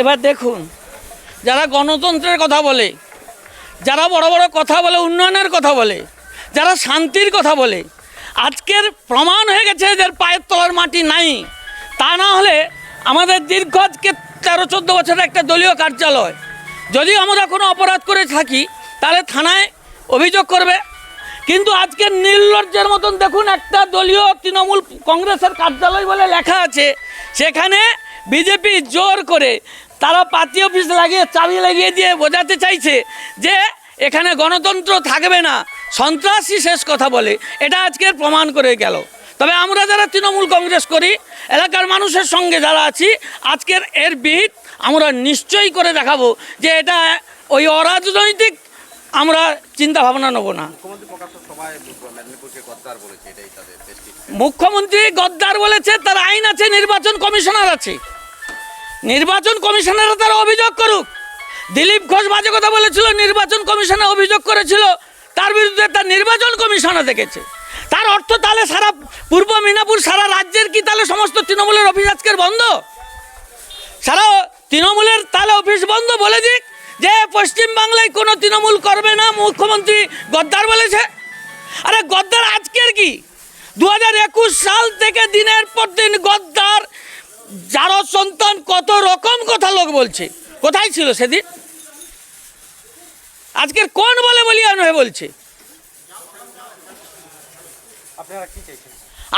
এবার দেখুন, যারা গণতন্ত্রের কথা বলে, যারা বড় বড় কথা বলে, উন্নয়নের কথা বলে, যারা শান্তির কথা বলে, আজকের প্রমাণ হয়ে গেছে এদের পায়ের তলার মাটি নাই। তা না হলে আমাদের দীর্ঘ আজকে তেরো চোদ্দ বছরের একটা দলীয় কার্যালয় যদি আমরা কোনো অপরাধ করে থাকি, তাহলে থানায় অভিযোগ করবে। কিন্তু আজকে নির্লজ্জের মতন দেখুন একটা দলীয় তৃণমূল কংগ্রেসের কার্যালয় বলে লেখা আছে, সেখানে বিজেপি জোর করে তারা পার্টি অফিস লাগিয়ে চাবি লাগিয়ে দিয়ে বোঝাতে চাইছে যে এখানে গণতন্ত্র থাকবে না। সন্ত্রাসী শেষ কথা বলে। এটা আজকের প্রমাণ করে গেল। তবে আমরা যারা তৃণমূল কংগ্রেস করি এলাকার মানুষের সঙ্গে যারা আছি আজকের এর বিহিত আমরা নিশ্চয়ই করে দেখাবো যে এটা ওই অরাজনৈতিক আমরা চিন্তা ভাবনা নেব না। মুখ্যমন্ত্রী গদ্দার বলেছে তার আইন আছে নির্বাচন কমিশনার আছে। নির্বাচন কমিশনার তারা অভিযোগ করুক। দিলীপ ঘোষ বাজে কথা বলেছিল, নির্বাচন কমিশনে অভিযোগ করেছিল, তার বিরুদ্ধে তার নির্বাচন কমিশনার দেখেছে। তার অর্থ তাহলে সারা পূর্ব মিনাপুর, সারা রাজ্যের কি তাহলে সমস্ত তৃণমূলের অফিস আজকের বন্ধ? সারা তৃণমূলের তাহলে অফিস বন্ধ বলে দিক, যে পশ্চিম বাংলায় কোনো তৃণমূল করবে না, মুখ্যমন্ত্রী গদ্দার বলেছে। আরে গদ্দার আজকের কি? দু হাজার একুশ সাল থেকে দিনের পর দিন গদ্দার যারো সন্তান কত রকম কথা লোক বলছে। কোথায় ছিল সেদিন? আজকের কোন বলে বলিয়ান হয়ে বলছে?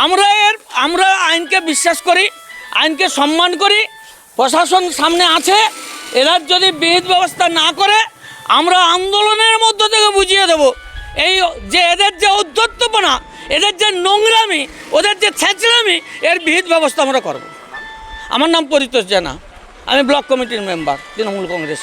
আমরা এর আমরা আইনকে বিশ্বাস করি আইনকে সম্মান করি প্রশাসন সামনে আছে এরা যদি বিহিত ব্যবস্থা না করে আমরা আন্দোলনের মধ্য থেকে বুঝিয়ে দেব। এই যে এদের যে ঔদ্ধত্যপনা এদের যে নোংরামি ওদের যে ছেঁচড়ামি এর বিহিত ব্যবস্থা আমরা করব। আমার নাম পরিতোষ জানা আমি ব্লক কমিটির মেম্বার তৃণমূল কংগ্রেস